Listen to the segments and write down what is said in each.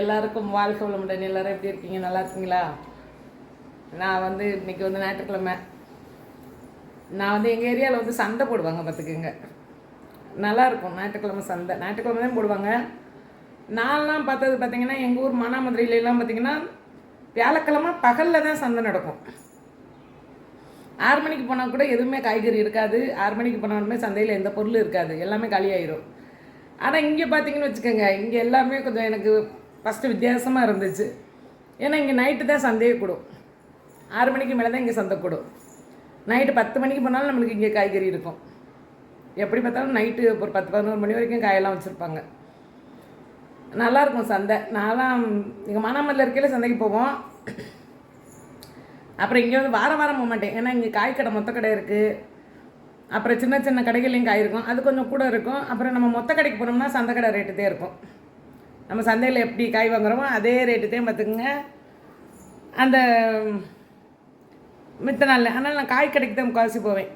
எல்லாருக்கும் வாழ்க வளமுடன். எல்லாரும் எப்படி இருக்கீங்க? நல்லா இருக்கீங்களா? நான் வந்து இன்னைக்கு வந்து ஞாயிற்றுக்கிழமை. நான் வந்து எங்கள் ஏரியாவில் வந்து சந்தை போடுவாங்க பார்த்துக்குங்க. நல்லா இருக்கும் ஞாயிற்றுக்கிழமை சந்தை ஞாயிற்றுக்கிழமை தான் போடுவாங்க. நான்லாம் பார்த்தது பார்த்தீங்கன்னா எங்கள் ஊர் மானாமதுரையிலலாம் பார்த்தீங்கன்னா வியாழக்கிழமை பகலில் தான் சந்தை நடக்கும். ஆறு மணிக்கு போனால் கூட எதுவுமே காய்கறி இருக்காது. ஆறு மணிக்கு போனாலுமே சந்தையில் எந்த பொருளும் இருக்காது. எல்லாமே காலியாயிரும். ஆனால் இங்கே பார்த்தீங்கன்னு வச்சுக்கோங்க இங்கே எல்லாமே கொஞ்சம் எனக்கு ஃபஸ்ட்டு வித்தியாசமாக இருந்துச்சு. ஏன்னா இங்கே நைட்டு தான் சந்தையை கூடும். ஆறு மணிக்கு மேலே தான் இங்கே சந்தை கூடும். நைட்டு பத்து மணிக்கு போனாலும் நம்மளுக்கு இங்கே காய்கறி இருக்கும். எப்படி பார்த்தாலும் நைட்டு ஒரு பத்து பதினோரு மணி வரைக்கும் காயெல்லாம் வச்சுருப்பாங்க. நல்லாயிருக்கும் சந்தை. நான்லாம் எங்கள் மானாமல்ல இருக்கையில் சந்தைக்கு போவோம். அப்புறம் இங்கே வந்து வாரம் வாரம் போக மாட்டேன். ஏன்னா இங்கே காய் கடை மொத்த கடை இருக்குது அப்புறம் சின்ன சின்ன கடைகள்லையும் காய் இருக்கும். அது கொஞ்சம் கூட இருக்கும். அப்புறம் நம்ம மொத்த கடைக்கு போனோம்னா சந்தை கடை ரேட்டு தான் இருக்கும். நம்ம சந்தையில் எப்படி காய் வாங்குகிறோமோ அதே ரேட்டு தான் பார்த்துக்குங்க. அந்த மித்த நாளில் ஆனால் நான் காய் கடைக்கு தான் முக்காசி போவேன்.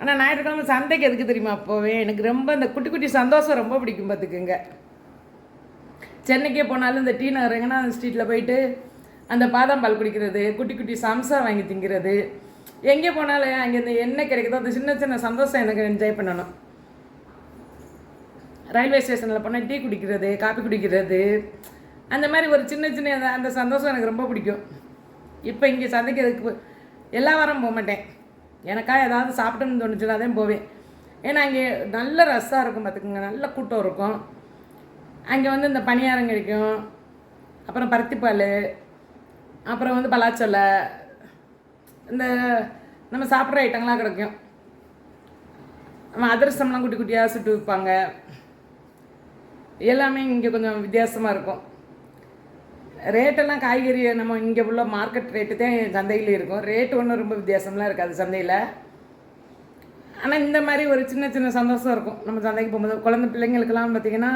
ஆனால் ஞாயிற்றுக்கிழமை சந்தைக்கு எதுக்கு தெரியுமா போவேன்? எனக்கு ரொம்ப இந்த குட்டி குட்டி சந்தோஷம் ரொம்ப பிடிக்கும் பார்த்துக்குங்க. சென்னைக்கே போனாலும் இந்த டீ நகர் எங்கன்னா அந்த ஸ்ட்ரீட்டில் போயிட்டு அந்த பாதாம் பால் குடிக்கிறது குட்டி குட்டி சம்சா வாங்கி திங்கிறது. எங்கே போனாலும் அங்கே இந்த என்ன கிடைக்குதோ அந்த சின்ன சின்ன சந்தோஷம் எனக்கு என்ஜாய் பண்ணணும். ரயில்வே ஸ்டேஷனில் போனால் டீ குடிக்கிறது காப்பி குடிக்கிறது. அந்த மாதிரி ஒரு சின்ன சின்ன அந்த- சந்தோஷம் எனக்கு ரொம்ப பிடிக்கும். இப்போ இங்கே சந்தைக்கு எதுக்கு எல்லா வாரம் போக மாட்டேன். எனக்கா ஏதாவது சாப்பிட்டோம்னு தோணுச்சுன்னா தான் போவேன். ஏன்னா அங்கே நல்ல ரஷ்ஷாக இருக்கும் பார்த்துக்குங்க நல்ல கூட்டம் இருக்கும். அங்கே வந்து இந்த பணியாரம் கிடைக்கும். அப்புறம் பருத்திப்பால் அப்புறம் வந்து பலாச்சொலை. இந்த நம்ம சாப்பிட்ற ஐட்டங்கள்லாம் கிடைக்கும். நம்ம அதிரசம்லாம் குட்டி குட்டியாக சுட்டு வைப்பாங்க எல்லாமே இங்கே கொஞ்சம் வித்தியாசமாக இருக்கும். ரேட்டெல்லாம் காய்கறி நம்ம இங்கே உள்ள மார்க்கெட் ரேட்டு தான் சந்தையில் இருக்கும். ரேட்டு ஒன்றும் ரொம்ப வித்தியாசம்லாம் இருக்காது சந்தையில். ஆனால் இந்த மாதிரி ஒரு சின்ன சின்ன சந்தோஷம் இருக்கும். நம்ம சந்தைக்கு போகும்போது குழந்தை பிள்ளைங்களுக்கெல்லாம் பார்த்திங்கன்னா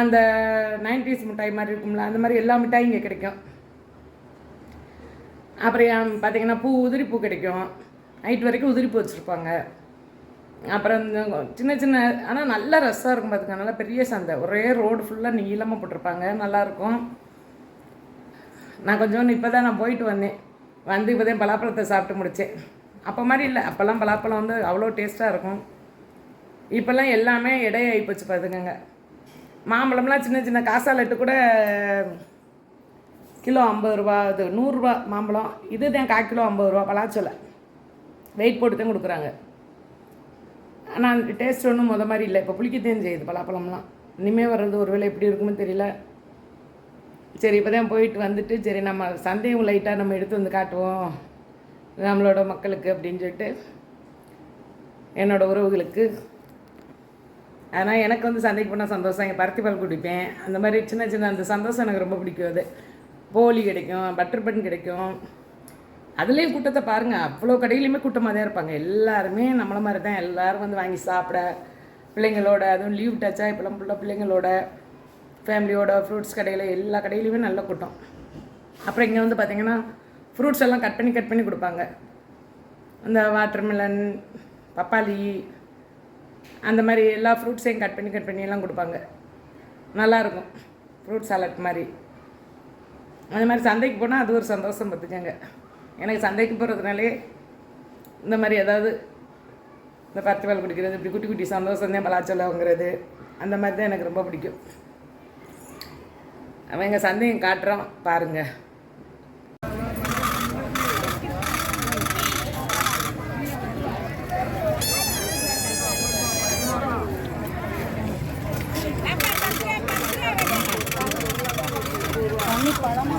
அந்த நைன்டிஸ் மிட்டாய் மாதிரி இருக்கும்ல அந்த மாதிரி எல்லா மிட்டாயும் இங்கே கிடைக்கும். அப்புறம் பார்த்திங்கன்னா பூ உதிரி பூ கிடைக்கும். நைட் வரைக்கும் உதிரி பூ வச்சுருப்பாங்க. அப்புறம் இந்த சின்ன சின்ன ஆனால் நல்ல ரஸ்ஸாக இருக்கும் பார்த்துக்க நல்லா பெரிய சந்தை. ஒரே ரோடு ஃபுல்லாக நீளமாக போட்டிருப்பாங்க. நல்லாயிருக்கும் நான் கொஞ்சம் இப்போ தான் நான் போயிட்டு வந்தேன். வந்து இப்போ தான் பலாப்பழத்தை சாப்பிட்டு முடித்தேன் அப்போ மாதிரி இல்லை. அப்போல்லாம் பலாப்பழம் வந்து அவ்வளோ டேஸ்ட்டாக இருக்கும். இப்போல்லாம் எல்லாமே இடையாகி போச்சு பார்த்துக்கங்க மாம்பழம்லாம் சின்ன சின்ன காசாலட்டு கூட கிலோ ஐம்பது ரூபா இது நூறுரூவா மாம்பழம். இது தான் கால் கிலோ ஐம்பது ரூபா பலாச்சொலை. வெயிட் போட்டு தான் கொடுக்குறாங்க. ஆனால் அந்த டேஸ்ட் ஒன்றும் முத மாதிரி இல்லை. இப்போ புளிக்கத்தான் செய்யுது பலாப்பழம்லாம். இனிமேல் வர்றது ஒரு வேளை எப்படி இருக்குமோ தெரியல. சரி இப்போ தான் போயிட்டு வந்துட்டு சரி நம்ம சந்தையும் லைட்டாக நம்ம எடுத்து வந்து காட்டுவோம். நம்மளோட மக்களுக்கு அப்படின்னு சொல்லிட்டு என்னோடய உறவுகளுக்கு. ஆனால் எனக்கு வந்து சந்தைக்கு போனால் சந்தோஷம். இங்கே பருத்தி பால் குடிப்பேன். அந்த மாதிரி சின்ன சின்ன அந்த சந்தோஷம் எனக்கு ரொம்ப பிடிக்கும் அது. போலி கிடைக்கும் பட்டர் பன் கிடைக்கும். அதுலேயும் கூட்டத்தை பாருங்கள் அவ்வளோ கடையிலையுமே கூட்டமாக தான் இருப்பாங்க. எல்லாருமே நம்மளை மாதிரி தான் எல்லோரும் வந்து வாங்கி சாப்பிட பிள்ளைங்களோட அதுவும் லீவ் டச்சா இப்போலாம் ஃபுல்லாக பிள்ளைங்களோட ஃபேமிலியோட ஃப்ரூட்ஸ் கடையில் எல்லா கடையிலையுமே நல்ல கூட்டம். அப்புறம் இங்கே வந்து பார்த்திங்கன்னா ஃப்ரூட்ஸ் எல்லாம் கட் பண்ணி கட் பண்ணி கொடுப்பாங்க. இந்த வாட்டர்மெலன் பப்பாளி அந்த மாதிரி எல்லா ஃப்ரூட்ஸையும் கட் பண்ணி கட் பண்ணி எல்லாம் கொடுப்பாங்க. நல்லாயிருக்கும் ஃப்ரூட் சாலட் மாதிரி. அந்த மாதிரி சந்தைக்கு போனால் அது ஒரு சந்தோஷம் பார்த்துக்கங்க எனக்கு சந்தைக்கு போகிறதுனாலே இந்த மாதிரி ஏதாவது இந்த பத்து வேலை குடிக்கிறது இப்படி குட்டி குட்டி சந்தோஷம் தான் பலாச்சொல்ல வாங்குறது அந்த மாதிரி தான் எனக்கு ரொம்ப பிடிக்கும். அவன் எங்கள் சந்தையும் காட்டுறான் பாருங்கள் பழமா